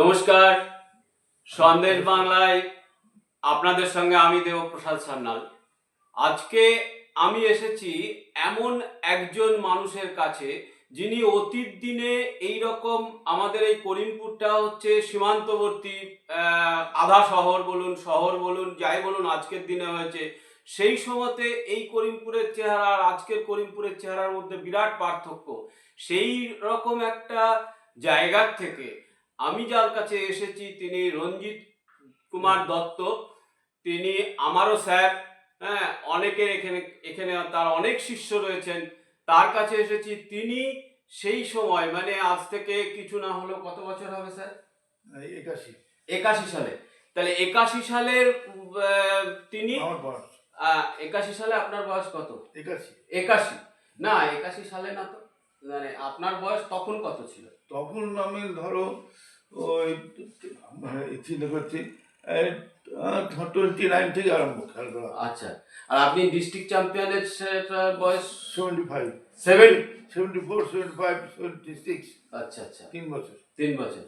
নমস্কার। সন্দেশ বাংলায় আপনাদের সঙ্গে আমি দেবপ্রসাদ সান্যাল। আজকে আমি এসেছি এমন একজন মানুষের কাছে যিনি অতীত দিনে এই রকম আমাদের এই করিমপুরটা হচ্ছে সীমান্তবর্তী আধা শহর বলুন শহর বলুন, যাই বলুন আজকের দিনে হয়েছে। সেই সময়তে এই করিমপুরের চেহারা আর আজকের করিমপুরের চেহারার মধ্যে বিরাট পার্থক্য। সেই রকম একটা জায়গার থেকে আমি যার কাছে এসেছি তিনি রঞ্জিত কুমার দত্ত। তিনি আমারও স্যার। হ্যাঁ অনেকের এখানে এখানে তার অনেক শিষ্য রয়েছেন। তার কাছে এসেছি তিনি সেই সময় মানে আজ থেকে কিছু না হলেও কত বছর হবে স্যার? একাশি। একাশি সালে। তাহলে একাশি সালের তিনি? একাশি সালে আপনার বয়স কত? একাশি। একাশি। না একাশি সালে না তো মানে আপনার বয়স তখন কত ছিল? তখন আমি ধরো ওই মানে টোয়েন্টি নাইন থেকে আরম্ভ আচ্ছা আর আপনি ডিস্ট্রিক্ট চ্যাম্পিয়নের সেটা বয়স? Seventy five seven seventy four seventy five seventy six আচ্ছা আচ্ছা। তিন বছর। তিন বছর।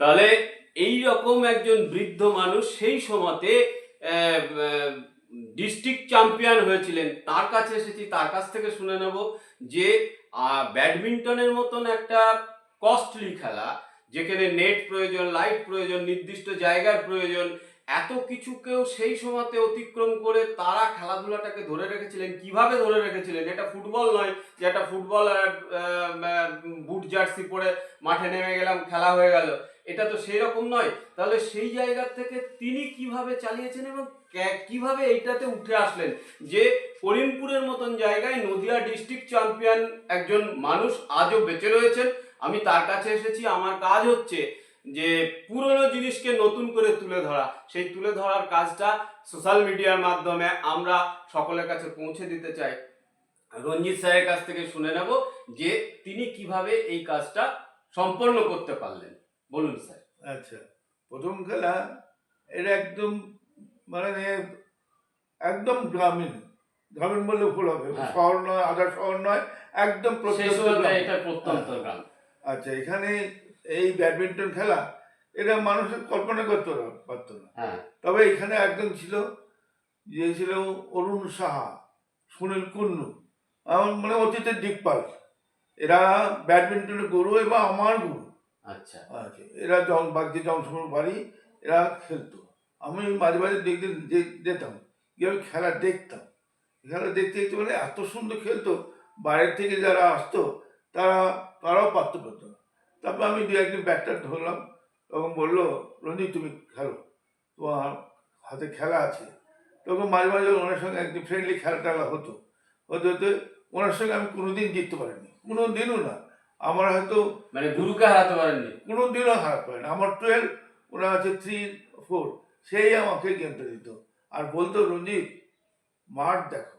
তাহলে এই রকম একজন বৃদ্ধ মানুষ সেই সময়তে ডিস্ট্রিক্ট চ্যাম্পিয়ন হয়েছিলেন। তার কাছে এসেছি তার কাছ থেকে শুনে নেব যে ব্যাডমিন্টনের মতন একটা কস্টলি খেলা যেখানে নেট প্রয়োজন লাইট প্রয়োজন, নির্দিষ্ট জায়গার প্রয়োজন, এত কিছুকেও সেই সময়তে অতিক্রম করে তারা খেলাধুলাটাকে ধরে রেখেছিলেন। কীভাবে ধরে রেখেছিলেন? এটা ফুটবল নয় যে একটা ফুটবল বুট জার্সি পরে মাঠে নেমে গেলাম, খেলা হয়ে গেল। এটা তো সেই রকম নয়। তাহলে সেই জায়গা থেকে তিনি কীভাবে চালিয়েছেন এবং কীভাবে এইটাতে উঠে আসলেন? যে করিমপুরের মতন জায়গায় নদিয়া ডিস্ট্রিক্ট চ্যাম্পিয়ন একজন মানুষ আজও বেঁচে রয়েছেন। আমি তার কাছে এসেছি আমার কাজ হচ্ছে যে পুরনো জিনিসকে নতুন করে তুলে ধরা। সেই তুলে ধরার কাজটা সোশ্যাল মিডিয়ার মাধ্যমে আমরা সকলের কাছে পৌঁছে দিতে চাই। রঞ্জিত স্যারের কাছ থেকে শুনে নেব যে তিনি কীভাবে এই কাজটা সম্পন্ন করতে পারলেন। বলুন স্যার। আচ্ছা প্রথম খেলা এটা একদম মানে একদম গ্রামীণ। গ্রামীণ বললে ভুল হবে। হ্যাঁ। শহর নয় আধা শহর নয় একদম। এটা প্রত্যন্ত গ্রাম। আচ্ছা এখানে এই ব্যাডমিন্টন খেলা এটা মানুষের কল্পনা করতে পারতো না। হ্যাঁ। তবে এখানে একজন ছিল যে ছিল অরুণ সাহা সুনীল কুন্নু আমার মানে অতীতের দিকপাল এরা ব্যাডমিন্টনের গুরু এবং আমার গুরু। আচ্ছা। আছে এরা যখন বাগদি জংশন বাড়ি এরা খেলতো। আমি মাঝে মাঝে দেখতে যেতাম গিয়ে আমি খেলা দেখতাম। খেলা দেখতে দেখতে মানে এত সুন্দর খেলতো বাইরের থেকে যারা আসতো তারা তারাও পারতে পারতো না তারপর আমি দু একদিন ব্যাটটা ধরলাম তখন বলল রঞ্জিত তুমি খেলো। তোমার হাতে খেলা আছে। তখন মাঝে মাঝে ওনার সঙ্গে একদিন ফ্রেন্ডলি খেলা টেলা হতো। হতে হতে ওনার সঙ্গে আমি কোনোদিন জিততে পারিনি। কোনো দিনও না। আমার হয়তো মানে গুরুকে হারাতে পারেননি? কোনো দিনও হারাতে পারে না আমার টুয়েলভ ওরা আছে থ্রি ফোর সেই আমাকে গেমটা দিত। আর বলতো রঞ্জিত মাঠ দেখো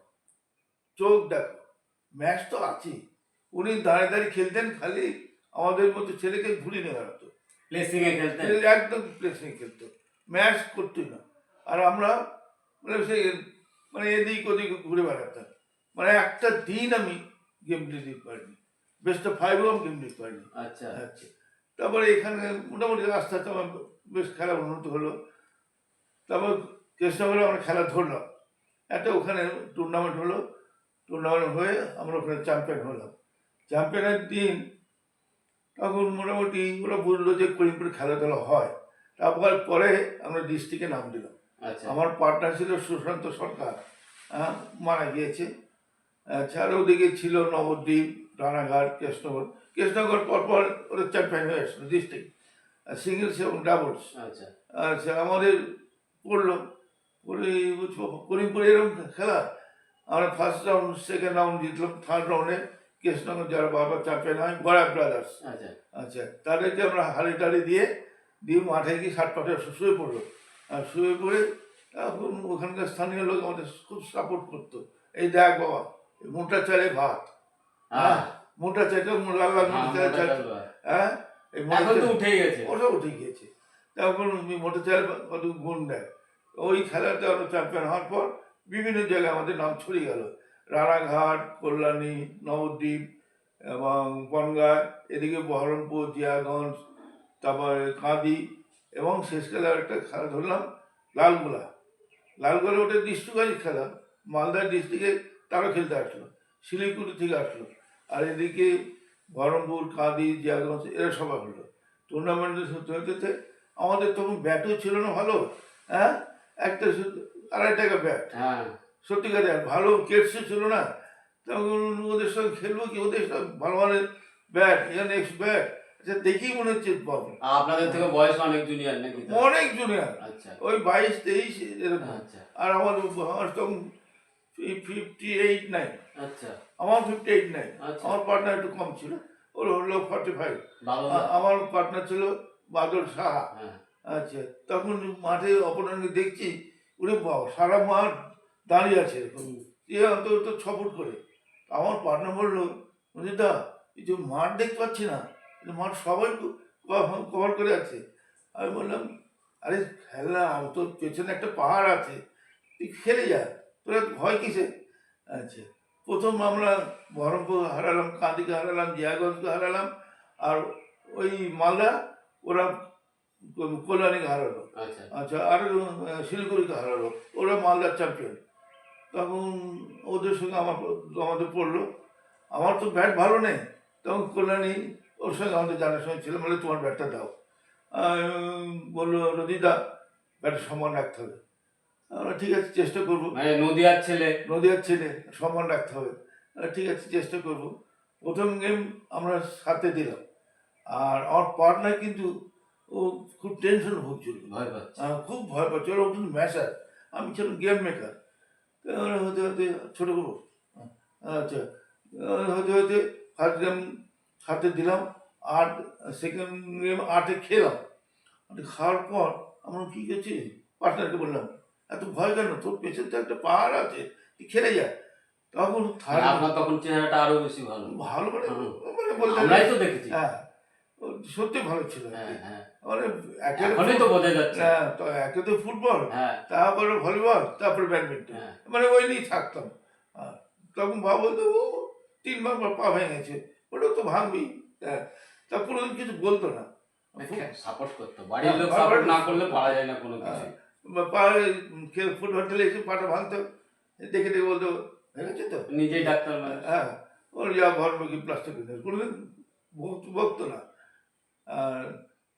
চোখ দেখো ম্যাচ তো আছেই। উনি দাঁড়িয়ে দাঁড়িয়ে খেলতেন খালি আমাদের মতো ছেলেকে ঘুরে নিয়ে বেড়াতো। প্লেসিং এ খেলতেন একদম প্লেসিং খেলতো। ম্যাচ করতোই না। আর আমরা মানে সেই মানে এদিক ওদিক ঘুরে বেড়াতাম। মানে একটা দিন আমি গেম দিতে পারিনি। বেস্ট অফ ফাইভও আমি গেম দিতে পারিনি। আচ্ছা। আচ্ছা। তারপরে এখানে মোটামুটি আস্তে আস্তে আমার বেশ খেলা উন্নত হলো। তারপর কৃষ্ণগড়ে আমরা খেলা ধরলাম। একটা ওখানে টুর্নামেন্ট হলো। টুর্নামেন্ট হয়ে আমরা ওখানে চ্যাম্পিয়ন হলাম। চ্যাম্পিয়নের দিন তখন মোটামুটি ওরা বুঝলো যে করিমপুরে খেলাধুলা হয়। তারপর পরে আমরা ডিস্ট্রিক্টে নাম দিলাম। আচ্ছা। আমার পার্টনার ছিল সুশান্ত সরকার মারা গিয়েছে। আচ্ছা আর ওদিকে ছিল নবদ্বীপ রানাঘাট কৃষ্ণগড়। কৃষ্ণগড় পরপর ওরা চ্যাম্পিয়ন হয়ে আসলো ডিস্ট্রিক্ট সিঙ্গেলস এবং ডাবলস আচ্ছা। আচ্ছা আমাদের পড়ল পরে করিমপুরে এরকম খেলা। আমরা ফার্স্ট রাউন্ড সেকেন্ড রাউন্ড জিতলাম থার্ড রাউন্ডে কৃষ্ণগঞ্জ যারা বারবার চ্যাম্পিয়ন হয় গড়া ব্রাদার্স আচ্ছা। আচ্ছা তাদেরকে আমরা হাড়ি টাড়ি দিয়ে দিয়ে মাঠে গিয়ে ষাট পাটে শুয়ে পড়ল। আর শুয়ে পড়ে ওখানকার স্থানীয় লোক আমাদের খুব সাপোর্ট করতো। এই দেখ বাবা মোটা চালে ভাত। হ্যাঁ মোটা চাইতে লাল লাল হ্যাঁ, মোটা চাল। চাল চাল। হ্যাঁ এই মোটা উঠেই গেছে। ওটা উঠে গিয়েছে। তখন মোটা চাল কত গুণ দেয়। ওই খেলাতে আমরা চ্যাম্পিয়ন হওয়ার পর বিভিন্ন জায়গায় আমাদের নাম ছড়িয়ে গেল। রানাঘাট, কল্যাণী, নবদ্বীপ এবং বনগাঁ, এদিকে বহরমপুর, জিয়াগঞ্জ, তারপরে কাঁদি এবং শেষ খেলা একটা খেলা ধরলাম, লালগোলা। লালগোলা ওটা ডিস্ট্রিক্টওয়াইজ খেলা। মালদা ডিস্ট্রিক্টে তারা খেলতে আসলো, শিলিগুড়ি থেকে আসলো। আর এদিকে বহরমপুর, কাঁদি, জিয়াগঞ্জ এরা সবাই হলো। টুর্নামেন্টের হতে হতে আমাদের তখন ব্যাটও ছিল না ভালো হ্যাঁ? একটা আড়াই টাকা ব্যাট হ্যাঁ। সত্যিকারে ভালো কেটসও ছিল না তখন ওদের সঙ্গে খেলব কি? ওদের সঙ্গে ভালো মানের ব্যাট এখানে এক্স ব্যাট আচ্ছা দেখেই মনে হচ্ছে পাবো আপনাদের থেকে বয়স অনেক জুনিয়র নাকি? অনেক জুনিয়র আচ্ছা। ওই বাইশ তেইশ এরকম। আচ্ছা। আর আমার বয়স তখন ফিফটি এইট নাইন আচ্ছা। আমার ফিফটি এইট নাইন আমার পার্টনার একটু কম ছিল ওর হলো ফর্টি ফাইভ ভালো আমার পার্টনার ছিল বাদল সাহা। হ্যাঁ। আচ্ছা তখন মাঠে অপরাহ্নে দেখছি ওরে বাবা সারা মাঠ দাঁড়িয়ে আছে এরকম। এ অন্তত ছ ফুট করে। আমার পার্টনার বলল দা এই যে মাঠ দেখতে পাচ্ছি না মাঠ সবাই কভার করে আছে। আমি বললাম আরে খেলা আমি তো পেছনে একটা পাহাড় আছে তুই খেলে যা তোরা ভয় কিসে আচ্ছা প্রথম আমরা বহরমপুর হারালাম কাঁদিকে হারালাম জিয়াগঞ্জকে হারালাম আর ওই মালদা ওরা কল্যাণীকে হারালো। আচ্ছা। আচ্ছা আর শিলিগুড়িকে হারালো। ওরা মালদার চ্যাম্পিয়ন তখন ওদের সঙ্গে আমার আমাদের পড়ল। আমার তো ব্যাট ভালো নেই তখন কল্যাণী ওর সঙ্গে আমাদের জানার সঙ্গে ছিল বলে তোমার ব্যাটটা দাও। বলল রদিদা ব্যাটের সম্মান রাখতে হবে। আমরা ঠিক আছে চেষ্টা করব। মানে নদিয়ার ছেলে। নদীয়ার ছেলে সম্মান রাখতে হবে। ঠিক আছে চেষ্টা করব। প্রথম গেম আমরা সাথে দিলাম। আর আমার পার্টনার কিন্তু ও খুব টেনশন ভুগছিল ভয় পাচ্ছে। আহ, খুব ভয় পাচ্ছে। ওরা কিন্তু ম্যাচার আমি ছিলাম গেম মেকার হতে হতে ছোটো করব। আচ্ছা হতে হতে ফার্স্ট গেম সাথে দিলাম আট সেকেন্ড গেম আটে খেলাম। আটে খাওয়ার পর আমরা কী করছি? পার্টনারকে বললাম এত ভয় কেন? তোর পেছনে তো একটা পাহাড় আছে তুই খেলে যা। তখন মানে আপনার তখন চেহারাটা আরও বেশি ভালো। ভালো করে হুম। মানে বলতে আমরাই তো দেখেছি। হ্যাঁ সত্যি ভালো ছিল হ্যাঁ হ্যাঁ। মানে এখনই তো বোঝা যাচ্ছে। হ্যাঁ, তো একে তো ফুটবল। হ্যাঁ। তারপরে ভলিবল তারপরে ব্যাডমিন্টন। হ্যাঁ। মানে ওই নিয়েই থাকতাম। তখন ভাবো তো ও তিনবার পা ভেঙেছে ওটা তো ভাঙবি হ্যাঁ তা কোনোদিন কিছু বলতো না। সাপোর্ট করতো। বাড়ির লোক সাপোর্ট না করলে পারা যায় না কোনো কিছু। এসে পাটা ভাঙতো। দেখে দেখে বলতো ভেঙেছে তো? নিজেই ডাক্তার হ্যাঁ ওর যা কি প্লাস্টিক কিনে কোনোদিন বকতো বকতো না। আর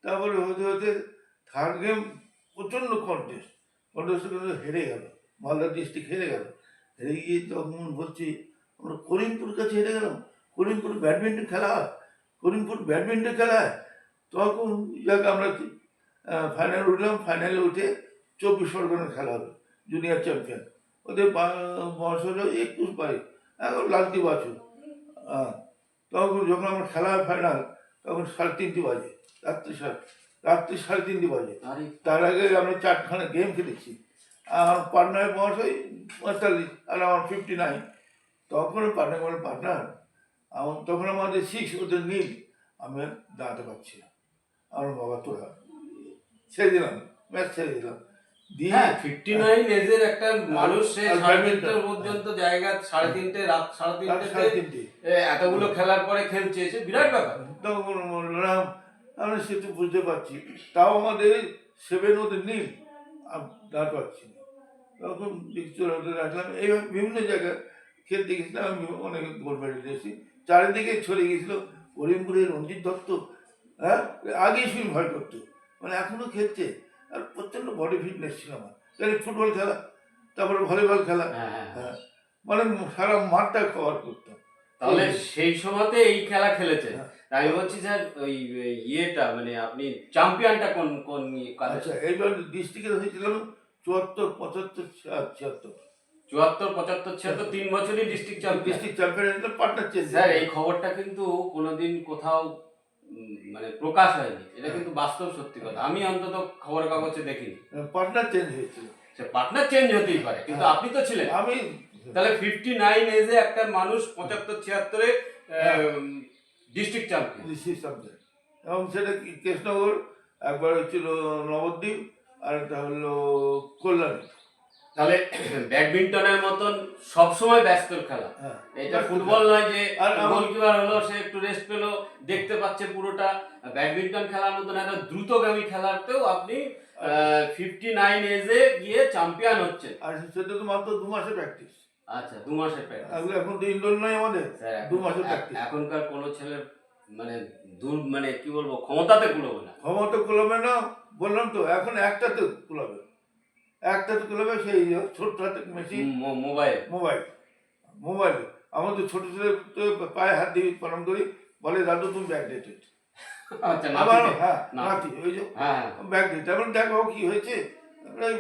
তারপরে হতে হতে থার্ড গেম প্রচণ্ড কন্টেস্ট কন্টেস্ট কিন্তু হেরে গেল, মালদা ডিস্ট্রিক্ট হেরে গেল। হেরে গিয়ে তখন বলছি, আমরা করিমপুর কাছে হেরে গেলাম। করিমপুর ব্যাডমিন্টন খেলা হয়। করিমপুর ব্যাডমিন্টন খেলা হয়। তখন যাক আমরা ফাইনাল উঠলাম। ফাইনালে উঠে চব্বিশ পরগনার খেলা হবে জুনিয়র চ্যাম্পিয়ন ওদের বয়স হলো একুশ বাইশ। এখন লালতি বাছুর। হ্যাঁ তখন যখন আমার খেলা হয় ফাইনাল তখন সাড়ে তিনটি বাজে। রাত্রি সাড়ে রাত্রি সাড়ে তিনটে বাজে। তার আগে আমরা চারখানা গেম খেলেছি। আর পার্টনারের বয়স ওই পঁয়তাল্লিশ আর আমার ফিফটি নাইন তখন পার্টনার বলে পার্টনার আমার তখন আমাদের সিক্স ওদের নীল। আমি দাঁড়াতে পারছি না। আমার বাবা তোরা ছেড়ে দিলাম ম্যাচ ছেড়ে দিলাম। হ্যাঁ ফিফটি নাইন এজের একটা মানুষ সে সাড়ে তিনটের পর্যন্ত জায়গা সাড়ে তিনটে রাত সাড়ে তিনটে। এতগুলো খেলার পরে খেলছে সে বিরাট ব্যাপার। তখন আমরা সেটা বুঝতে পারছি। তাও আমাদের সেভেন ওদের নীল দাঁড় পাচ্ছি না। তখন রাখলাম। এইভাবে বিভিন্ন জায়গায় খেলতে গেছিলাম আমি অনেক গোল মেডেল এসেছি চারিদিকে ছড়িয়ে গেছিল করিমপুরের রঞ্জিত দত্ত হ্যাঁ আগেই শুনি ভয় করতো। মানে এখনও খেলছে। আর প্রচণ্ড বডি ফিটনেস ছিল আমার। তাহলে ফুটবল খেলা তারপরে ভলিবল খেলা। হ্যাঁ হ্যাঁ। হ্যাঁ। মানে সারা মাঠটা কভার করতাম। তাহলে সেই সময়তে এই খেলা খেলেছে হ্যাঁ। আমি বলছি স্যার ওই ইয়েটা মানে আপনি চ্যাম্পিয়নটা কোন কোন ইয়ে আচ্ছা এইবার ডিস্ট্রিক্টে হয়েছিল চুয়াত্তর পঁচাত্তর ছিয়াত্তর। চুয়াত্তর পঁচাত্তর ছিয়াত্তর তিন বছরই ডিস্ট্রিক্ট চ্যাম্পিয়ন। ডিস্ট্রিক্ট চ্যাম্পিয়ন হয়েছিল পার্টনার চেঞ্জ স্যার এই খবরটা কিন্তু কোনোদিন কোথাও মানে প্রকাশ হয়নি। এটা কিন্তু বাস্তব সত্যি কথা। আমি অন্তত খবরের কাগজে দেখিনি। পার্টনার চেঞ্জ হয়েছিল। সে পার্টনার চেঞ্জ হতেই পারে কিন্তু হ্যাঁ। আপনি তো ছিলেন। আমি তাহলে ফিফটি নাইন এজে একটা মানুষ পঁচাত্তর ছিয়াত্তরে ডিস্ট্রিক্ট চ্যাম্পিয়ন ডিস্ট্রিক্ট চ্যাম্পিয়ন এবং সেটা কৃষ্ণনগর একবার হচ্ছিল নবদ্বীপ আর একটা হলো কল্যাণী। তাহলে ব্যাডমিন্টনের মতন সবসময় ব্যস্তর খেলা। হ্যাঁ। এটা ফুটবল নয় যে গোলকিপার হলো সে একটু রেস্ট পেল দেখতে পাচ্ছে পুরোটা। ব্যাডমিন্টন খেলার মতন একটা দ্রুতগামী খেলাতেও আপনি ফিফটি নাইন এজে গিয়ে চ্যাম্পিয়ন হচ্ছে আর সেটা তো মাত্র দু মাসে প্র্যাকটিস আচ্ছা দু মাসের প্র্যাকটিস এখন তো ইনডোর নয় আমাদের। দু মাসের practice। এখনকার কোনো ছেলের মানে দূর মানে কি বলব ক্ষমতাতে কুলোবে না। ক্ষমতা কুলাবে না বললাম তো এখন একটাতে কুলাবে। একটাতে কুলাবে সেই ছোট্ট হাতে মেশিন। মোবাইল। মোবাইল। মোবাইল। আমাদের ছোট ছেলে তো পায়ে হাত দিয়ে প্রণাম করি বলে দাদু তুমি ব্যাগ ডেটেড আচ্ছা আবার? হ্যাঁ নাতি। ওই যে হ্যাঁ ব্যাগ ডেট এখন দেখো কি হয়েছে তুই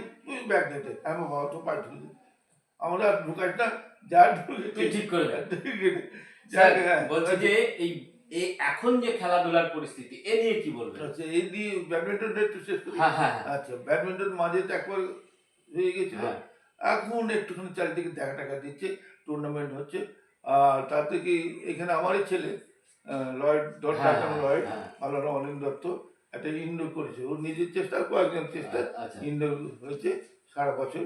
ব্যাগ ডেটেড হ্যাঁ বাবা তো দে। আমরা যা ঠিক করে। বলছি যে এই এই এখন যে খেলাধুলার পরিস্থিতি এ নিয়ে কি বলবেন? আচ্ছা এই দিয়ে ব্যাডমিন্টনটা একটু শেষ করি? হ্যাঁ হ্যাঁ হ্যাঁ। আচ্ছা ব্যাডমিন্টন মাঝে তো একবার হয়ে গেছিল। এখন একটুখানি চারিদিকে দেখা টাকা দিচ্ছে টুর্নামেন্ট হচ্ছে। আর তাতে কি এখানে আমারই ছেলে লয়েড হ্যাঁ, লয়েড আল্লাহ অনিল দত্ত একটা ইনডোর করেছে। ওর নিজের চেষ্টা কয়েকজন চেষ্টা আচ্ছা ইনডোর হয়েছে সারা বছর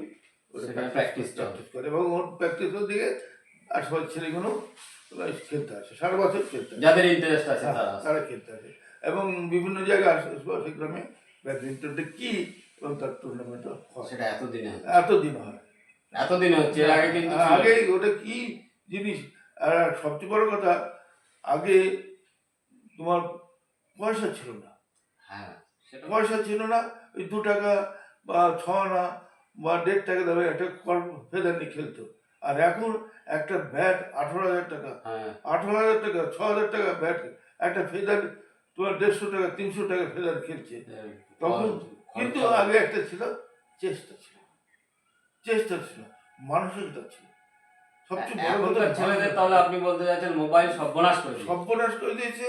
practice করে এবং ওর দিকে আশেপাশে ছেলেগুলো খেলতে আসে সারা বছর খেলতে যাদের ইন্টারেস্ট আছে হ্যাঁ, তারা খেলতে আসে। এবং বিভিন্ন জায়গায় আশেপাশে গ্রামে ব্যাডমিন্টনটা কি এবং তার হয়। সেটা এতদিনে হচ্ছে। এতদিন হয়। এতদিনে হচ্ছে এর আগে কিন্তু ওটা কি জিনিস? আর সবচেয়ে বড় কথা আগে তোমার পয়সা ছিল না। হ্যাঁ সেটা পয়সা ছিল না ওই দু টাকা বা ছ আনা বা দেড় টাকা দেবে একটা ফেদার নিয়ে খেলতো। আর এখন একটা ব্যাট আঠারো হাজার টাকা হ্যাঁ। আঠারো হাজার টাকা ছ হাজার টাকা ব্যাট একটা ফেদার তোমার দেড়শো টাকা তিনশো টাকা ফেদার খেলছে। তখন কিন্তু আগে একটা ছিল চেষ্টা ছিল। চেষ্টা ছিল মানসিকতা ছিল। সবচেয়ে বড় কথা ছেলেদের তাহলে আপনি বলতে চাচ্ছেন মোবাইল সর্বনাশ করে। সর্বনাশ করে দিয়েছে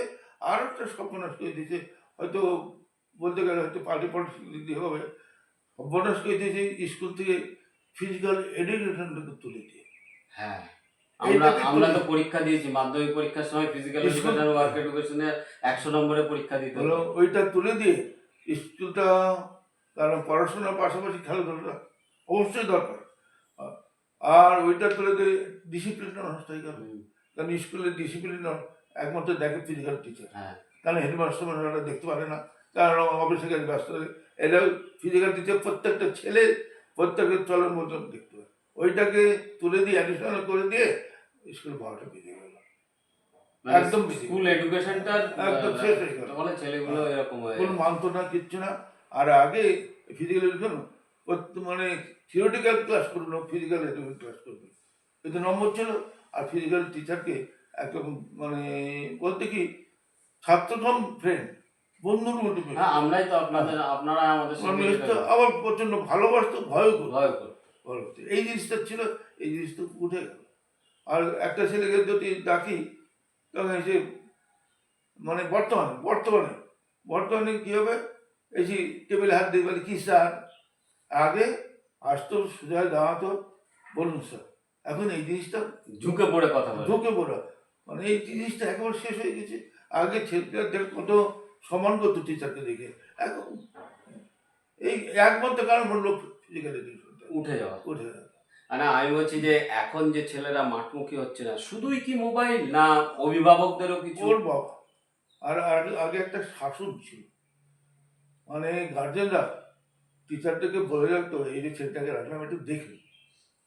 আর একটা সর্বনাশ করে দিয়েছে। হয়তো বলতে গেলে হয়তো পার্টি পলিটিক্স দিতে হবে। করে দিয়েছে স্কুল থেকে ফিজিক্যাল এডুকেশনটাকে তুলে দিয়ে। হ্যাঁ আমরা আমরা তো পরীক্ষা দিয়েছি মাধ্যমিক পরীক্ষার সময় ফিজিক্যাল এডুকেশন ওয়ার্ক এডুকেশনের একশো নম্বরে পরীক্ষা দিতে হলো ওইটা তুলে দিয়ে স্কুলটা কারণ পড়াশোনার পাশাপাশি খেলাধুলাটা অবশ্যই দরকার। আর ওইটা তুলে দিয়ে ডিসিপ্লিনটা নষ্ট হয়ে গেল। কারণ স্কুলের ডিসিপ্লিন একমাত্র দেখে ফিজিক্যাল টিচার হ্যাঁ। কারণ হেডমাস্টাররা দেখতে পারে না। কারণ অফিসে কাজে ব্যস্ত এরা ফিজিক্যাল টিচার প্রত্যেকটা ছেলে প্রত্যেকের চলের মতন দেখতে পারে ওইটাকে তুলে দিয়ে অ্যাডিশনাল করে দিয়ে স্কুল ভাড়াটা বেরিয়ে গেল মানে একদম স্কুল এডুকেশনটা একদম শেষ হয়ে গেল। বলে ছেলেগুলো এরকম হয়ে কোনো মানতো না কিচ্ছু না। আর আগে ফিজিক্যাল এডুকেশন মানে থিওরিটিক্যাল ক্লাস করল ফিজিক্যাল এডুকেশন ক্লাস করবে। এতে নম্বর ছিল আর ফিজিক্যাল টিচারকে একদম মানে বলতে কি ছাত্রতম ফ্রেন্ড বন্ধুর মতো পেত। হ্যাঁ আমরাই তো আপনাদের আপনারা আমাদের সঙ্গে আবার প্রচণ্ড ভালোবাসতো ভয় করতো। ভয় করে এই জিনিসটা ছিল এই জিনিসটা উঠে গেল আর একটা ছেলেকে যদি ডাকি তখন এসে মানে বর্তমানে বর্তমানে বর্তমানে কী হবে? এই যে টেবিলে হাত দিয়ে বলে কি স্যার? আগে আসতো সোজা দাঁড়াতো। বলুন স্যার এখন এই জিনিসটা ঝুঁকে পড়ে কথা বলে। পড়ে। মানে এই জিনিসটা একেবারে শেষ হয়ে গেছে। আগে ছেলেদের কত সম্মান করতো টিচারকে দেখে। এখন এই একমাত্র কারণ হলো ফিজিক্যাল উঠে যাওয়া। উঠে গেল। না আমি বলছি যে এখন যে ছেলেরা মাঠমুখী হচ্ছে না শুধুই কি মোবাইল না অভিভাবকদেরও কিছু? ওর বাবা। আর আগে আগে একটা শাসন ছিল। মানে গার্জেনরা টিচারদেরকে বলে রাখতো এই যে ছেলেটাকে রাখলাম একটু দেখি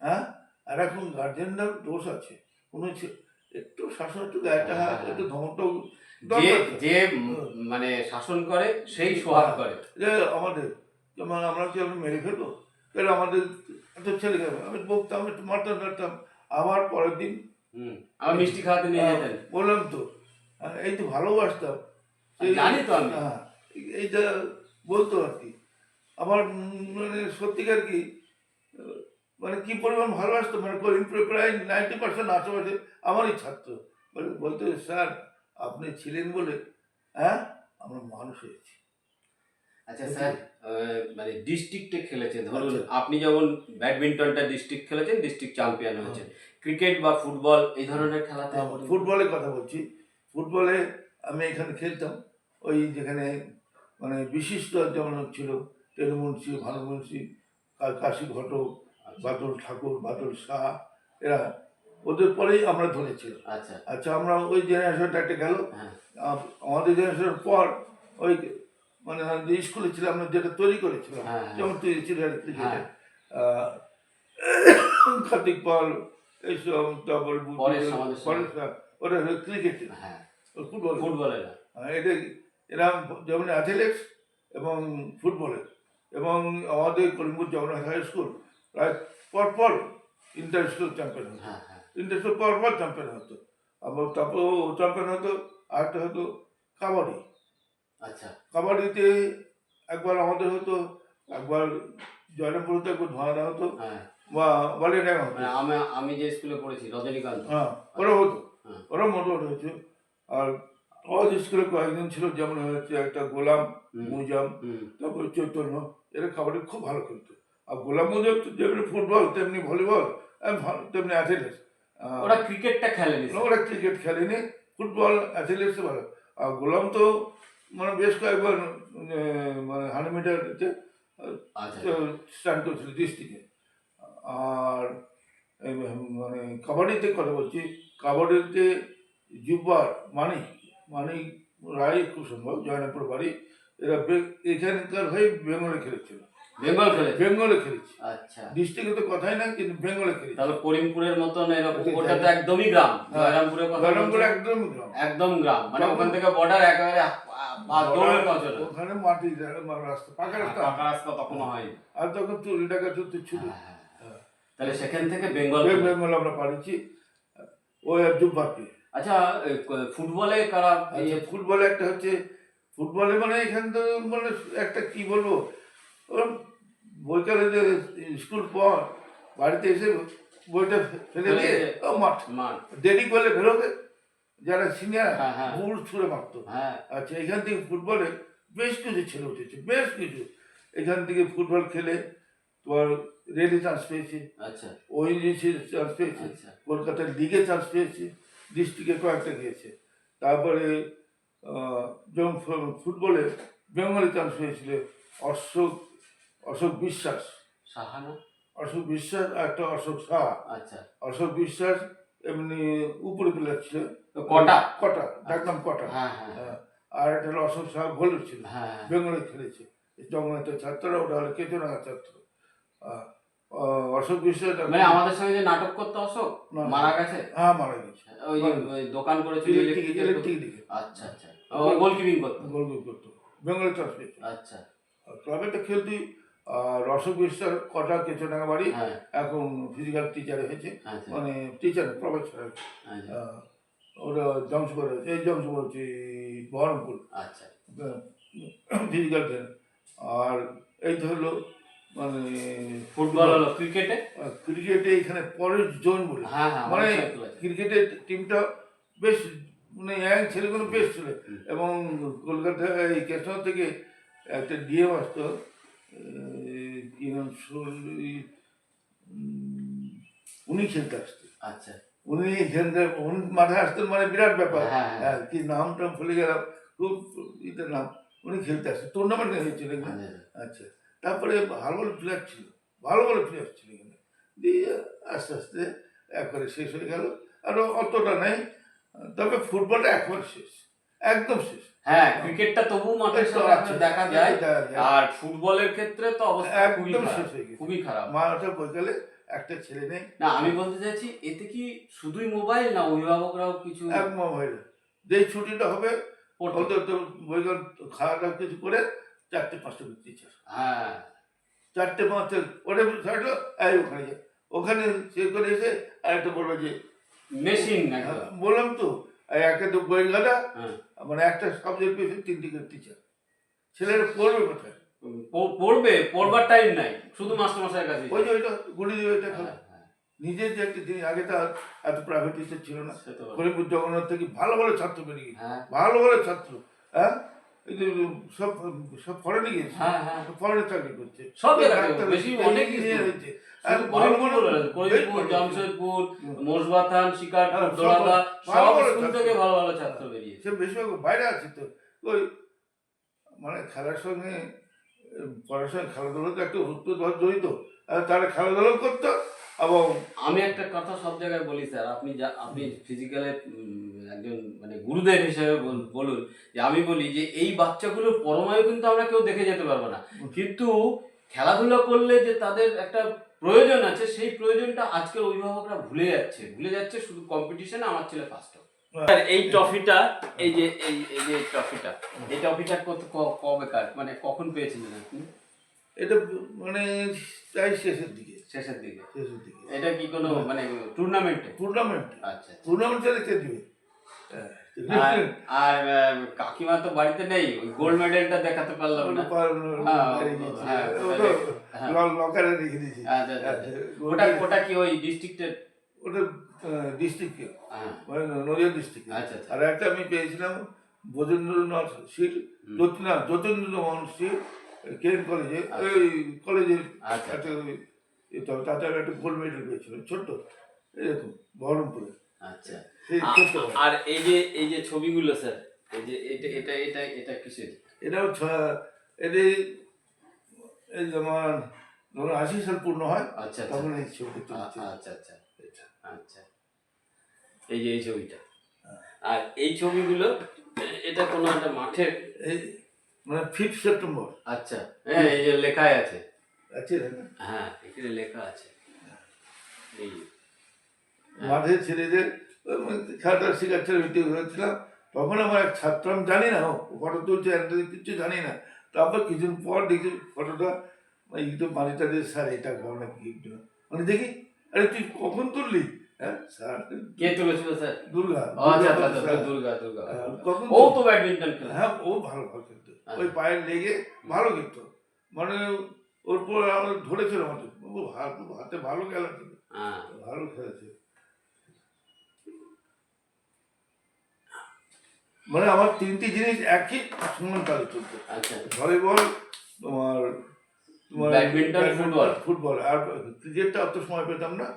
হ্যাঁ? আর এখন গার্জেনরার দোষ আছে। কোনো একটু শাসন একটু গায়েটা একটু ধমকটাও যে যে মানে শাসন করে সেই সোহাগ করে। যে আমাদের যেমন আমরা কি আমি মেরে ফেলব? তাহলে আমাদের একটা ছেলে গেল আমি বকতাম একটু মারতাম টারতাম আবার পরের দিন আমার মিষ্টি খাওয়াতে নিয়ে যেতেন। বললাম তো হ্যাঁ, এই তো ভালোবাসতাম। জানি তো আমি। হ্যাঁ এইটা বলতো আর কি। আমার মানে সত্যিকার কি মানে কি পরিমাণ ভালোবাসতো? মানে প্রায়- নাইনটি পার্সেন্ট আশেপাশে আমারই ছাত্র। বলে বলতো স্যার আপনি ছিলেন বলে হ্যাঁ আমরা মানুষ হয়েছি। আচ্ছা স্যার মানে ডিস্ট্রিক্টে খেলেছেন। ধরুন আচ্ছা। আপনি যেমন ব্যাডমিন্টনটা ডিস্ট্রিক্ট খেলেছেন ডিস্ট্রিক্ট চ্যাম্পিয়ন হয়েছেন। ক্রিকেট বা ফুটবল এই ধরনের খেলাতে হ্যাঁ, ফুটবলের কথা বলছি। ফুটবলে আমি এখানে খেলতাম। ওই যেখানে মানে বিশিষ্ট যেমন ছিল টেলুমুন্সি ভানুমুন্সি কাশি ঘটক বাদল ঠাকুর বাদল শাহ এরা ওদের পরেই আমরা ধরেছিলাম আচ্ছা। আচ্ছা আমরা ওই জেনারেশনটা একটা গেল। হ্যাঁ। আমাদের জেনারেশনের পর ওই মানে স্কুলে ছিলাম আমরা যেটা তৈরি করেছিলাম হ্যাঁ, হ্যাঁ। যেমন তৈরি ছিল হ্যাঁ। কার্তিক পাল এইসব তারপরে ওরা হ্যাঁ। ফুটবল ফুটবলে না এটা এরা যেমন অ্যাথলেটিক্স এবং ফুটবলের এবং আমাদের করিমপুর জগন্নাথ হাই স্কুল প্রায় পরপর ইন্টার স্কুল চ্যাম্পিয়ন হ্যাঁ। হ্যাঁ ইন্টার স্কুল পরপর চ্যাম্পিয়ন হতো। আবার তারপর চ্যাম্পিয়ন হতো আরেকটা হতো কাবাডি। আচ্ছা। কাবাডিতে একবার আমাদের হতো একবার জয়রামপুর হতো একবার ধোঁয়াদা হতো হ্যাঁ। বা বালিয়াডাঙ্গা হতো। আমি আমি যে স্কুলে পড়েছি রজনীকান্ত। হ্যাঁ ওরা হতো। হ্যাঁ। ওরা মোটামুটি হয়েছে। আর আমাদের স্কুলে কয়েকজন ছিল যেমন হচ্ছে একটা গোলাম মুজাম তারপরে চৈতন্য এরা কাবাডি খুব ভালো খেলতো। আর গোলাম মুজাম যেমনি ফুটবল তেমনি ভলিবল তেমনি অ্যাথলেটিক্স ওরা ক্রিকেটটা খেলেনি ওরা ক্রিকেট খেলেনি ফুটবল অ্যাথলেটিক্স ভালো। আর গোলাম তো মানে বেশ কয়েকবার উম, মানে হান্ড্রেড মিটারতে আচ্ছা স্টার্ট করেছিল ডিস্ট্রিক্টে আর মানে কাবাডিতে কথা বলছি কাবাডিতে জুব্বার মানিক মানিক রায় খুব সম্ভব জয়নাপুর বাড়ি এরা এখানকার হয়ে বেঙ্গলে খেলেছিল। বেঙ্গল খেলেছে? বেঙ্গলে খেলেছে। আচ্ছা। ডিস্ট্রিক্টে তো কথাই না কিন্তু বেঙ্গলে খেলেছে। তাহলে করিমপুরের মতন এরকম আচ্ছা, ওটা তো একদমই গ্রাম হ্যাঁ। জয়রামপুরের কথা জয়রামপুর একদম গ্রাম। একদম গ্রাম মানে ওখান থেকে বর্ডার একেবারে আ- আ- দৌড়ের পছন্দ ওখানে মাটি রাস্তা পাকা রাস্তা। পাকা রাস্তা তখনও হয়নি। আর তখন চুরি টাকা চলতে ছিল। হ্যাঁ, হ্যাঁ। তাহলে সেখান থেকে বেঙ্গল বেঙ্গল আমরা পারিছি ওই জুব্বাকে আচ্ছা ফুটবলে কারা আচ্ছা ফুটবলে একটা হচ্ছে ফুটবলে মানে এখান তো মানে একটা কি বলব ওরম বইকালে যে স্কুল পর বাড়িতে এসে বইটা ফেলে দিয়ে ও মাঠ। দেরি করলে বেরোবে। যারা সিনিয়র হ্যাঁ, হ্যাঁ। বুড় ছুঁড়ে মারতো। হ্যাঁ। আচ্ছা এখান থেকে ফুটবলে বেশ কিছু ছেলে উঠেছে বেশ কিছু। এখান থেকে ফুটবল খেলে তোমার রেলে চান্স পেয়েছে। আচ্ছা। ওইএনজিসি চান্স পেয়েছে। আচ্ছা। কলকাতার লিগে চান্স পেয়েছে। ডিস্ট্রিক্টে কয়েকটা গিয়েছে তারপরে যেমন ফুটবলে বেঙ্গলে চান্স পেয়েছিল অশোক অশোক বিশ্বাস। সাহানা অশোক বিশ্বাস আর একটা অশোক শাহ। আচ্ছা। অশোক বিশ্বাস এমনি উপরে প্লেয়ার ছিল কটা? কটা। ডাকনাম কটা? হ্যাঁ হ্যাঁ। হ্যাঁ, আর একটা হলো অশোক শাহ গোলের ছিল। হ্যাঁ বেঙ্গলে খেলেছে। জগন্নাথের ছাত্ররা ওটা হলো কেচনাগার ছাত্র। অশোক বিশ্বাস মানে আমাদের সঙ্গে যে নাটক করতে অশোক। মারা গেছে? হ্যাঁ মারা গেছে। ওই দোকান করেছিল ইলেকট্রিক ইলেকট্রিক দিকে? আচ্ছা আচ্ছা। গোলকিপিং করতো? গোল গোল করতো। বেঙ্গলে চান্স আচ্ছা। ক্লাবে তো খেলতি আর অশোক বিশ্বাস কটা কেচনাগা বাড়ি হ্যাঁ। এখন ফিজিক্যাল টিচার হয়েছে। আচ্ছা। মানে টিচার প্রফেসর আচ্ছা। ওরা জংশপুর এই জংশপুর হচ্ছে বহরমপুর। আচ্ছা। ফিজিক্যাল আর এই তো হলো মানে ফুটবল হলো ক্রিকেটে ক্রিকেটে এখানে পরের জোন বলে। হ্যাঁ হ্যাঁ মানে। ক্রিকেটের টিমটা বেশ মানে ইয়াং ছেলেগুলো বেশ ছিল। এবং কলকাতা এই কৃষ্ণ থেকে একটা ডিএম আসতো। উনি খেলতে আসতেন। আচ্ছা। উনি এখানকার উনি মাথায় আসতেন মানে বিরাট ব্যাপার। হ্যাঁ, হ্যাঁ। হ্যাঁ, কি নামটা ভুলে গেলাম। খুব ইটার নাম। উনি খেলতে আসতেন। টুর্নামেন্ট হয়েছিল এখানে। আচ্ছা। আচ্ছা। তারপরে ভালো ভালো প্লেয়ার ছিল। ভালো ভালো প্লেয়ার ছিল এখানে। দিয়ে আস্তে আস্তে একবারে শেষ হয়ে গেল। আর অতটা নেই। তবে ফুটবলটা একবার শেষ। একদম শেষ। হ্যাঁ ক্রিকেটটা তবু সাথে দেখা যায়। আর ফুটবলের ক্ষেত্রে তো অবস্থা খুবই খারাপ হয়ে খুবই খারাপ। মাঠে বৈকালে একটা ছেলে নেই। না আমি বলতে চাইছি এতে কি শুধুই মোবাইল না অভিভাবকরাও কিছু এক মোবাইল যেই ছুটিটা হবে বৈকাল খাওয়া দাওয়া কিছু করে চারটে পাঁচটা টিচার হ্যাঁ। চারটে পাঁচটা ওটা ছাড়লো এই ওখানে ওখানে সে করে এসে আরেকটা বলল যে মেশিন বললাম তো একে তো বই গাদা হ্যাঁ। মানে একটা সাবজেক্ট পেয়েছে তিনটি টিচার ছেলেরা পড়বে কোথায়? পড়বে পড়বার টাইম নাই শুধু মাস্টার মাসের কাছে ওই যে ওইটা গুলি দিয়ে ওইটা খেলো হ্যাঁ, হ্যাঁ, নিজের যে একটা জিনিস আগে তো এত প্রাইভেট টিচার ছিল না। তো জগন্নাথ থেকে ভালো ভালো ছাত্র বেরিয়ে হ্যাঁ। ভালো ভালো ছাত্র হ্যাঁ? সব সব ফরেনে গিয়েছে হ্যাঁ হ্যাঁ। ফরেনে চাকরি করছে। সব জায়গায় ডাক্তার বেশি অনেক। হয়েছে। জামশেদপুর। শিকারপুর হ্যাঁ, দোলাদা সব স্কুল থেকে ভালো ভালো ছাত্র বেরিয়েছে। সে বেশিরভাগ বাইরে আছে তো। ওই মানে খেলার সঙ্গে পড়াশোনা খেলাধুলো তো একটা উত্তর জড়িত। আর তারা খেলাধুলাও করতো এবং আমি একটা কথা সব জায়গায় বলি স্যার। আপনি যা আপনি ফিজিক্যালে একজন মানে গুরুদেব হিসেবে বলুন যে আমি বলি যে এই বাচ্চাগুলোর পরমায়ু কিন্তু আমরা কেউ দেখে যেতে পারব না। কিন্তু খেলাধুলা করলে যে তাদের একটা প্রয়োজন আছে সেই প্রয়োজনটা আজকের অভিভাবকরা ভুলে যাচ্ছে। ভুলে যাচ্ছে শুধু কম্পিটিশনে আমার ছেলে ফার্স্ট স্যার এই ট্রফিটা এই যে এই এই যে ট্রফিটা এই ট্রফিটা কত ক- কবেকার মানে কখন পেয়েছিলেন আপনি? এটা মানে প্রায় শেষের দিকে। শেষের দিকে। শেষের দিকে। এটা কি কোনো মানে টুর্নামেন্টে টুর্নামেন্ট আচ্ছা টুর্নামেন্ট কে দিবে হ্যাঁ। আর কাকিমা তো বাড়িতে নেই ওই গোল্ড মেডেলটা দেখাতে পারলাম না। পার- হ্যাঁ। হ্যাঁ, হ্যাঁ। লকারে রেখে দিয়েছি। আচ্ছা, আচ্ছা, আচ্ছা। ওটা ওটা কি ওই ডিস্ট্রিক্টের ওটা ডিস্ট্রিক্টে মানে নদিয়া ডিস্ট্রিক্টে আচ্ছা আর একটা আমি পেয়েছিলাম ব্রজেন্দ্রনাথ শীল জ্যোতি না যতীন্দ্রমোহন শীল কেন কলেজে। ওই কলেজের একটা তাতে একটা গোল্ড মেডেল পেয়েছিলাম ছোট্ট এরকম বহরমপুরে। আচ্ছা। আর এই যে এই যে ছবিগুলো স্যার এই যে এটা এটা এটা এটা কিসের? এটাও এটি এই যেমন ধরুন আশি সাল পূর্ণ হয় আচ্ছা আচ্ছা। তখন এই ছবি আচ্ছা আচ্ছা। আচ্ছা। এই যে এই ছবিটা। আর এই ছবিগুলো এটা কোনো একটা মাঠের? এই মানে ফিফথ সেপ্টেম্বর আচ্ছা। হ্যাঁ এই যে লেখাই আছে। আছে হ্যাঁ এখানে লেখা আছে। এই মাঠে ছেলেদের ভিডিও তখন আমার এক ছাত্র আমি জানি না ফটো তুলছে জানি না তারপর কিছুদিন পর দেখি ফটোটা একটু দিয়ে স্যার এটা ঘটনা কি মানে দেখি আরে তুই কখন তুললি? হ্যাঁ কে তুলেছিল স্যার? দুর্গা ও আচ্ছা আচ্ছা আচ্ছা, স্যার। দুর্গা দুর্গা হ্যাঁ, ও তো ব্যাডমিন্টন খেলে। হ্যাঁ ও ভালো ভালো খেলতো। হ্যাঁ। ওই পায়ের লেগে ভালো খেলতো। মানে ওর পর আমরা ধরেছিল আমাদের হাতে ভালো খেলা ছিল। ভালো খেলেছে। মানে আমার তিনটি জিনিস একই সমান তালে চলতো আচ্ছা ভলিবল তোমার তোমার ব্যাডমিন্টন, ফুটবল। ফুটবল আর ক্রিকেটটা অত সময় পেতাম না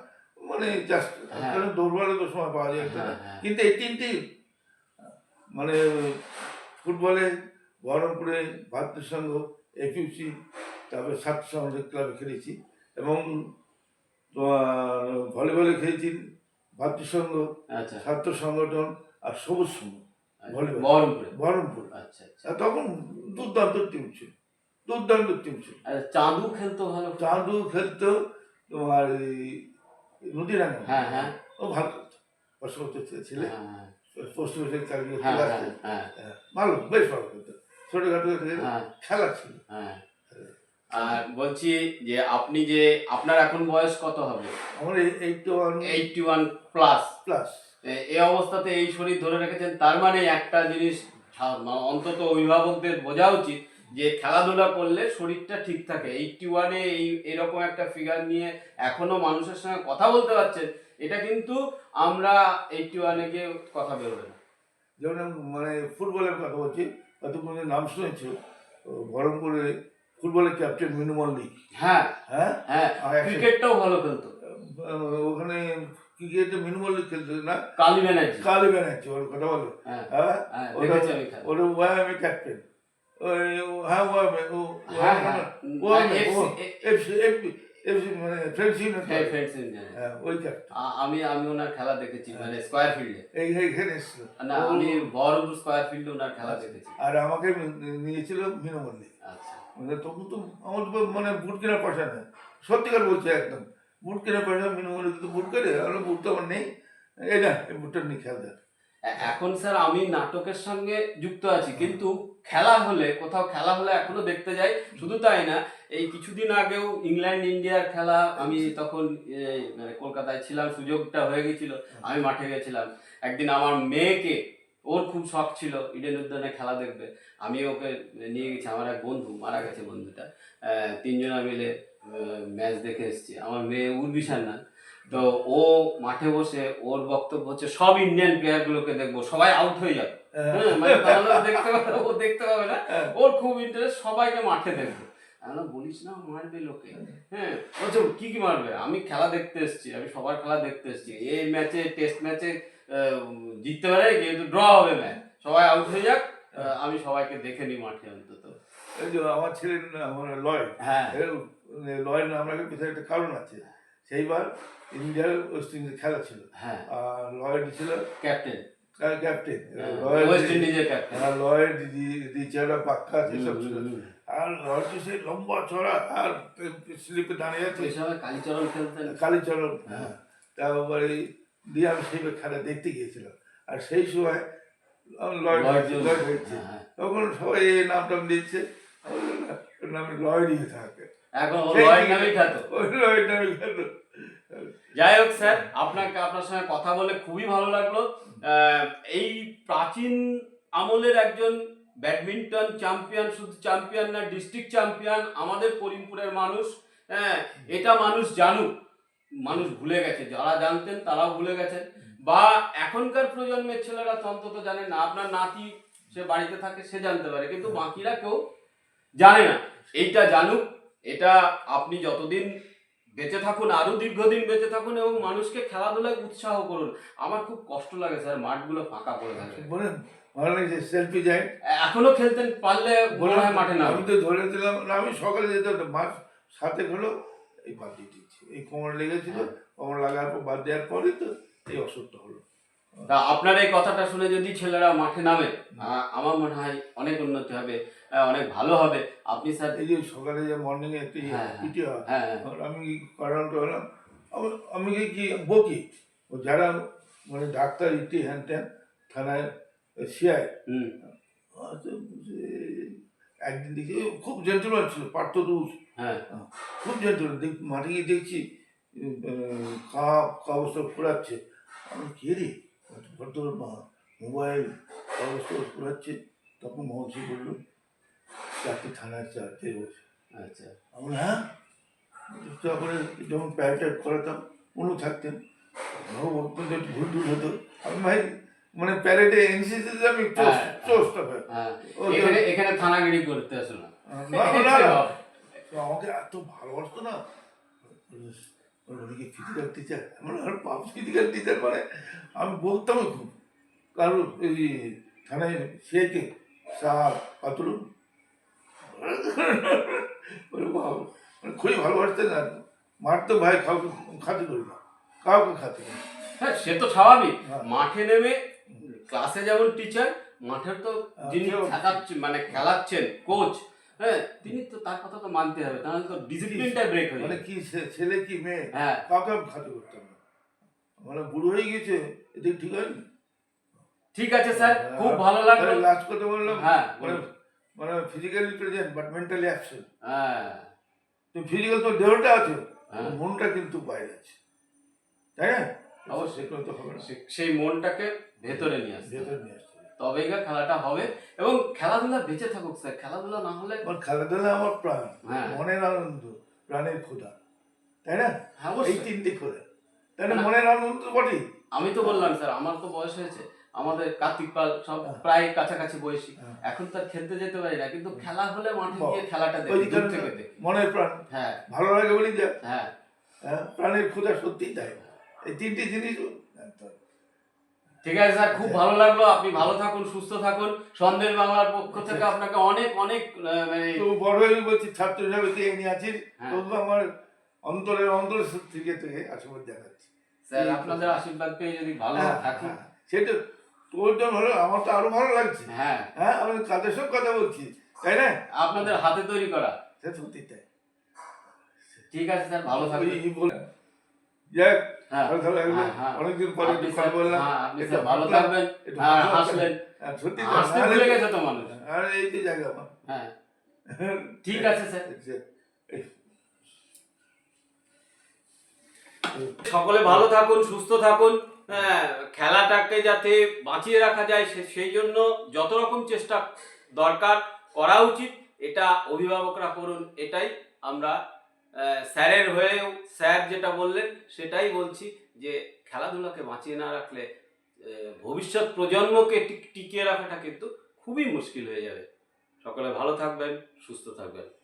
মানে জাস্ট হ্যাঁ। কারণ দৌড়বারে তো সময় পাওয়া যায় না হ্যাঁ, হ্যাঁ। কিন্তু এই তিনটি মানে ফুটবলে বহরমপুরে ভারতীয় সংঘ একিউসি তারপরে ছাত্র সমাজের ক্লাবে খেলেছি এবং তোমার ভলিবলে খেলেছি ভারতীয় সংঘ আচ্ছা ছাত্র সংগঠন আর সবুজ সংঘ। বহরমপুরে। বহরমপুর। আচ্ছা আচ্ছা। তখন দুর্দান্ত টিম ছিল। দুর্দান্ত টিম ছিল। চাঁদু খেলতো ভালো চাঁদু খেলতো তোমার নদীরাঙ্গা হ্যাঁ হ্যাঁ। ও ভালো খেলতো। পশ্চিমবঙ্গ ছেলে হ্যাঁ চাকরি হ্যাঁ হ্যাঁ ভালো বেশ ভালো খেলতো। ছোটখাটো হ্যাঁ। খেলা ছিল। হ্যাঁ। আর বলছি যে আপনি যে আপনার এখন বয়স কত হবে? আমার eight one eighty one plus plus এই অবস্থাতে এই শরীর ধরে রেখেছেন। তার মানে একটা জিনিস সা- অন্তত অভিভাবকদের বোঝা উচিত যে খেলাধুলা করলে শরীরটা ঠিক থাকে। এইটটি ওয়ানে এই এরকম একটা ফিগার নিয়ে এখনও মানুষের সঙ্গে কথা বলতে পারছেন এটা কিন্তু আমরা এইটটি ওয়ানে গিয়ে কথা বেরোবে না। যেমন মানে ফুটবলের কথা বলছি হয়তো নাম শুনেছো বহরমপুরে ফুটবলের ক্যাপ্টেন মিনু মল্লিক। হ্যাঁ। হ্যাঁ? হ্যাঁ ক্রিকেটটাও ভালো খেলতো। ওখানে ক্রিকেটে মিনু মল্লিক না? কালী ব্যানার্জি। কালি ব্যানার্জি ওর কথা বলো। হ্যাঁ হ্যাঁ? হ্যাঁ আমি ক্যাপ্টেন হ্যাঁ ওয়ামে ও ওয়ামে ও FC এফসি এফসি এফসি মানে ক্যাপ্টেন আ- আমি আমি ওনার খেলা দেখেছি মানে স্কোয়ার ফিল্ডে না আমি বহরমপুর স্কোয়ার ফিল্ডে ওনার খেলা দেখেছি। আর আমাকে নিয়েছিল মিনু মল্লিক আচ্ছা। মানে তখন তো আমার মানে বুট কেনার পয়সা নেই। সত্যিকার বলছি একদম। বুট কেনার পয়সা মিনু তো বুট আর বুট তো আমার নেই। এই না এই বুটটা নিয়ে খেলতে এখন স্যার আমি নাটকের সঙ্গে যুক্ত আছি, কিন্তু খেলা হলে, কোথাও খেলা হলে এখনও দেখতে যাই, শুধু তাই না, এই কিছুদিন আগেও ইংল্যান্ড ইন্ডিয়ার খেলা, আমি তখন মানে কলকাতায় ছিলাম, সুযোগটা হয়ে গেছিল, আমি মাঠে গেছিলাম। একদিন আমার মেয়েকে, ওর খুব শখ ছিল, ইডেন উদ্যানে খেলা দেখবে। আমি ওকে নিয়ে গেছি, আমার এক বন্ধু, মারা গেছে বন্ধুটা তিনজনা মিলে। ম্যাচ দেখে এসেছি। আমার মেয়ে উর্বিশার না। তো ও মাঠে বসে ওর বক্তব্য হচ্ছে সব ইন্ডিয়ান প্লেয়ার গুলোকে দেখব সবাই আউট হয়ে যাবে। হ্যাঁ, মানে ও দেখতে পাবে ও দেখতে পাবে না। ওর খুব ইন্টারেস্ট সবাইকে মাঠে দেখবে। আমি বলিস না মারবে লোকে। হ্যাঁ বলছে কি কি মারবে? আমি খেলা দেখতে এসেছি আমি সবার খেলা দেখতে এসেছি। এই ম্যাচে টেস্ট ম্যাচে জিততে পারে কিন্তু ড্র হবে ম্যাচ সবাই আউট হয়ে যাক আমি সবাইকে দেখে নিই মাঠে অন্তত। এই যে আমার ছেলে আমার লয় হ্যাঁ লয়ের নাম রাখার পিছনে একটা কারণ আছে। সেইবার ইন্ডিয়ার ওয়েস্ট ইন্ডিজ খেলা ছিল। হ্যাঁ। আর লয়েড ছিল ক্যাপ্টেন। ক্যাপ্টেন। ওয়েস্ট ইন্ডিজের ক্যাপ্টেন। আর লয়েড রিচার্ডা পাক্কা সেসব ছিল। আর লয়েড সে লম্বা চড়া আর স্লিপে দাঁড়িয়ে আছে। কালীচরণ খেলতেন। কালীচরণ হ্যাঁ। হ্যাঁ। তারপরে দিয়ে আমি সেই খেলা দেখতে গিয়েছিলাম আর সেই সময় লয়েড লয়েড হয়েছে হ্যাঁ। তখন সবাই এই নামটা দিচ্ছে নামে লয়েডই থাকে। এখন দিকে- নামেই খ্যাত ওই লয়েড নামে খেলো যাই হোক স্যার আপনাকে আপনার সঙ্গে কথা বলে খুবই ভালো লাগল। এই প্রাচীন আমলের একজন ব্যাডমিন্টন চ্যাম্পিয়ন শুধু চ্যাম্পিয়ন না ডিস্ট্রিক্ট চ্যাম্পিয়ন আমাদের করিমপুরের মানুষ। হ্যাঁ এটা মানুষ জানুক। মানুষ ভুলে গেছে। যারা জানতেন তারাও ভুলে গেছেন। বা এখনকার প্রজন্মের ছেলেরা অন্তত জানে না আপনার নাতি সে বাড়িতে থাকে সে জানতে পারে। কিন্তু বাকিরা কেউ জানে না। এইটা জানুক। এটা আপনি যতদিন বেঁচে থাকুন আরও দীর্ঘদিন বেঁচে থাকুন এবং মানুষকে খেলাধুলায় উৎসাহ করুন। আমার খুব কষ্ট লাগে স্যার মাঠগুলো ফাঁকা পড়ে থাকে বলেন ভালো লাগছে সেলফি যায় এখনও খেলতেন পারলে মনে হয় মাঠে না আমি তো ধরে দিলাম আমি সকালে যেতে হতো মাছ সাথে হলো এই বাদ দিয়ে দিচ্ছি। এই কোমর লেগেছিল হ্যাঁ। কোমর লাগার পর বাদ দেওয়ার পরে তো এই অসুখটা হলো। তা আপনার এই কথাটা শুনে যদি ছেলেরা মাঠে নামে আমার মনে হয় অনেক উন্নতি হবে। অনেক ভালো হবে। আপনি স্যার এই যে সকালে যে মর্নিং এ একটি হ্যাঁ, পিটি হয় হ্যাঁ আর আমি কারণটা হলাম আমি- কি বকি। ও যারা মানে ডাক্তার ইটি হ্যান ত্যান থানায় সিআই একদিন দেখি খুব জেন্টলম্যান ছিল পার্থ দুষ হ্যাঁ। খুব জেন্টলম্যান দেখ মাঠে গিয়ে দেখছি উম, কা কাগজটা ঘোরাচ্ছে আমি কে রে? ভদ্র মোবাইল কাগজটা ঘোরাচ্ছে তখন মোহন সিং বলল চারটে থানায় চারটে বসে আচ্ছা। আমরা হ্যাঁ তারপরে যখন প্যারেটাইট করাতাম উনি থাকতেন ভুল টুল হতো। আমি ভাই মানে প্যারেটে এনসিসিতে আমি হ্যাঁ। হবে। হ্যাঁ। এখানে এখানে থানাগিরি করতে আসো না। আমাকে এত ভালোবাসতো না। ওদিকে ফিজিক্যাল টিচার আমার আর ফিজিক্যাল টিচার মানে আমি বলতাম খুব। কারণ এই থানায় শেখে স্যার পাতুল। বলে বাবা মানে খুবই ভালোবাসতেন আর মারতো ভাই কাউকে খাতে করি না কাউকে খাতে করি হ্যাঁ সে তো স্বাভাবিক। হ্যাঁ। মাঠে নেমে ক্লাসে যেমন টিচার মাঠের তো হ্যাঁ, যিনি খেলাচ্ছেন মানে খেলাচ্ছেন কোচ হ্যাঁ তিনি তো তার কথা তো মানতে হবে তাহলে তো ডিসিপ্লিনটা ব্রেক হয়ে মানে কি ছেলে কি মেয়ে? হ্যাঁ। কাউকে আমি খাতে করতাম না। মানে বুড়ো হয়ে গেছে এদিক ঠিক হয়নি? ঠিক আছে স্যার খুব ভালো লাগল। লাস্ট কথা বললাম। হ্যাঁ মানে physically present but mentally absent হ্যাঁ। তো ফিজিক্যাল তো দেহটা আছে হ্যাঁ। মনটা কিন্তু বাইরে আছে। তাই না? অবশ্যই। তো হবে না। সেই মনটাকে ভেতরে নিয়ে আসতে ভেতরে নিয়ে আসতে তবেই গা খেলাটা হবে। এবং খেলাধুলা বেঁচে থাকুক স্যার। খেলাধুলা না হলে খেলাধুলা আমার প্রাণ। হ্যাঁ। মনের আনন্দ প্রাণের খোদা তাই না? হ্যাঁ এই তিনটে খোদা তাই না। মনের আনন্দ বটেই। আমি তো বললাম স্যার আমার তো বয়স হয়েছে। আমাদের কার্তিক পাল সব হ্যাঁ। প্রায় কাছাকাছি বয়সী। হ্যাঁ। এখন তো খেলতে যেতে পারি না কিন্তু খেলা হলে মাঠে গিয়ে খেলাটা দেখি মনের প্রাণ। হ্যাঁ। ভালো লাগে বলি যে হ্যাঁ। হ্যাঁ, প্রাণের খোদা সত্যিই তাই এই তিনটি জিনিস ঠিক আছে স্যার খুব ভালো লাগল আপনি ভালো থাকুন সুস্থ থাকুন। সন্দেশ বাংলার পক্ষ থেকে আপনাকে অনেক অনেক মানে তো বড় হয়ে বলছি ছাত্র হিসাবে তুই এনে আছিস। হ্যাঁ। তবু আমার অন্তরের অন্তর থেকে থেকে আশীর্বাদ দেখাচ্ছি স্যার আপনাদের আশীর্বাদ পেয়ে যদি ভালো হ্যাঁ, থাকি হ্যাঁ। সেটা তোর জন্য হলো আমার তো আরও ভালো লাগছে। হ্যাঁ। হ্যাঁ আমি কাদের সব কথা বলছি তাই না? আপনাদের হাতে তৈরি করা। সে সত্যি তাই। ঠিক আছে স্যার ভালো থাকবেন। যাক হ্যাঁ। ভালো হ্যাঁ, হ্যাঁ। অনেকদিন পরে আপনি একটু স্যার- কথা বললাম আপনি স্যার ভালো থাকবেন। হ্যাঁ। হাসলেন। সত্যি হাসতে ভুলে গেছে তো মানুষ। আর এই যে জায়গা আমার। হ্যাঁ। ঠিক আছে স্যার। সকলে ভালো থাকুন সুস্থ থাকুন। খেলাটাকে যাতে বাঁচিয়ে রাখা যায় সেই জন্য যত রকম চেষ্টা দরকার করা উচিত, এটা অভিভাবকরা করুন, এটাই আমরা স্যারের হয়েও, স্যার যেটা বললেন, সেটাই বলছি যে খেলাধুলাকে বাঁচিয়ে না রাখলে ভবিষ্যৎ প্রজন্মকে টিক- টিকিয়ে রাখাটা কিন্তু খুবই মুশকিল হয়ে যাবে। সকলে ভালো থাকবেন, সুস্থ থাকবেন।